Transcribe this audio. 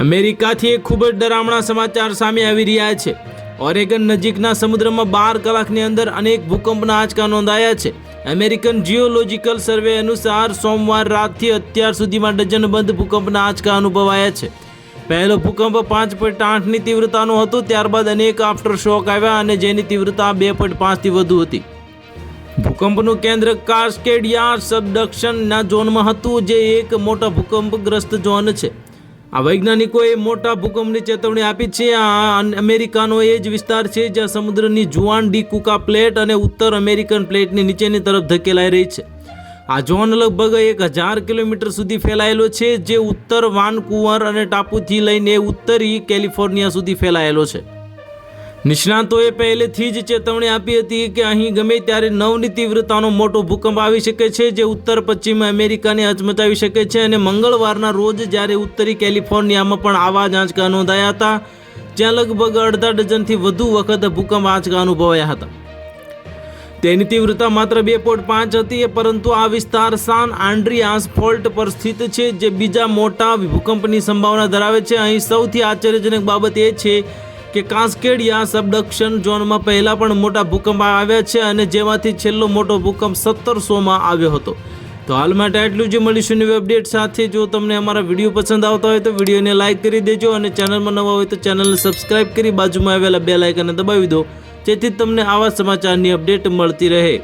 અમેરિકાથી એક ખૂબ જ ડરામણા સમાચાર સામે આવી રહ્યા છે. ઓરેગન નજીકના સમુદ્રમાં બાર કલાકની અંદર અનેક ભૂકંપના આંચકા નોંધાયા છે. અમેરિકન જીઓલોજિકલ સર્વે અનુસાર સોમવાર રાતથી અત્યાર સુધીમાં ડઝનબંધ ભૂકંપના આંચકા અનુભવાયા છે. પહેલો ભૂકંપ પાંચ પોઈન્ટ આઠની તીવ્રતાનો હતો, ત્યારબાદ અનેક આફ્ટર શોક આવ્યા અને જેની તીવ્રતા બે પોઈન્ટ પાંચથી વધુ હતી. ભૂકંપનું કેન્દ્ર કાસ્કેડિયા સબડક્શનના ઝોનમાં હતું, જે એક મોટા ભૂકંપગ્રસ્ત ઝોન છે. આ વૈજ્ઞાનિકોએ મોટા ભૂકંપની ચેતવણી આપી છે. આ અમેરિકાનો એ જ વિસ્તાર છે જ્યાં સમુદ્રની જુઆન ડી કુકા પ્લેટ અને ઉત્તર અમેરિકન પ્લેટની નીચેની તરફ ધકેલાઈ રહી છે. આ ઝોન લગભગ એક હજાર કિલોમીટર સુધી ફેલાયેલો છે, જે ઉત્તર વાનકુવર અને ટાપુથી લઈને ઉત્તરી કેલિફોર્નિયા સુધી ફેલાયેલો છે. નિષ્ણાતોએ પહેલેથી જ ચેતવણી આપી હતી કે અહીં ગમે ત્યારે નવની તીવ્રતાનો મોટો ભૂકંપ આવી શકે છે, જે ઉત્તર પશ્ચિમ અમેરિકાને હચમચાવી શકે છે અને મંગળવારના રોજ જ્યારે ઉત્તરી કેલિફોર્નિયામાં પણ આવા જ આંચકા નોંધાયા હતા, જ્યાં લગભગ અડધા ડઝનથી વધુ વખત ભૂકંપ આંચકા અનુભવાયા હતા. તેની તીવ્રતા માત્ર બે પોઈન્ટ પાંચ હતી, પરંતુ આ વિસ્તાર સાન આન્ડ્રિયાસ ફોલ્ટ પર સ્થિત છે, જે બીજા મોટા ભૂકંપની સંભાવના ધરાવે છે. અહીં સૌથી આશ્ચર્યજનક બાબત એ છે કે કાસ્કેડિયા સબડક્શન ઝોનમાં પહેલાં પણ મોટા ભૂકંપ આવ્યા છે અને જેમાંથી છેલ્લો મોટો ભૂકંપ સત્તરસોમાં આવ્યો હતો. તો હાલ માટે આટલું જ. મળીશું નવી અપડેટ સાથે. જો તમને અમારા વીડિયો પસંદ આવતા હોય તો વિડીયોને લાઇક કરી દેજો અને ચેનલમાં નવા હોય તો ચેનલને સબસ્ક્રાઇબ કરી બાજુમાં આવેલા બે લાઇકને દબાવી દો. જેથી તમને આવા સમાચારની અપડેટ મળતી રહે.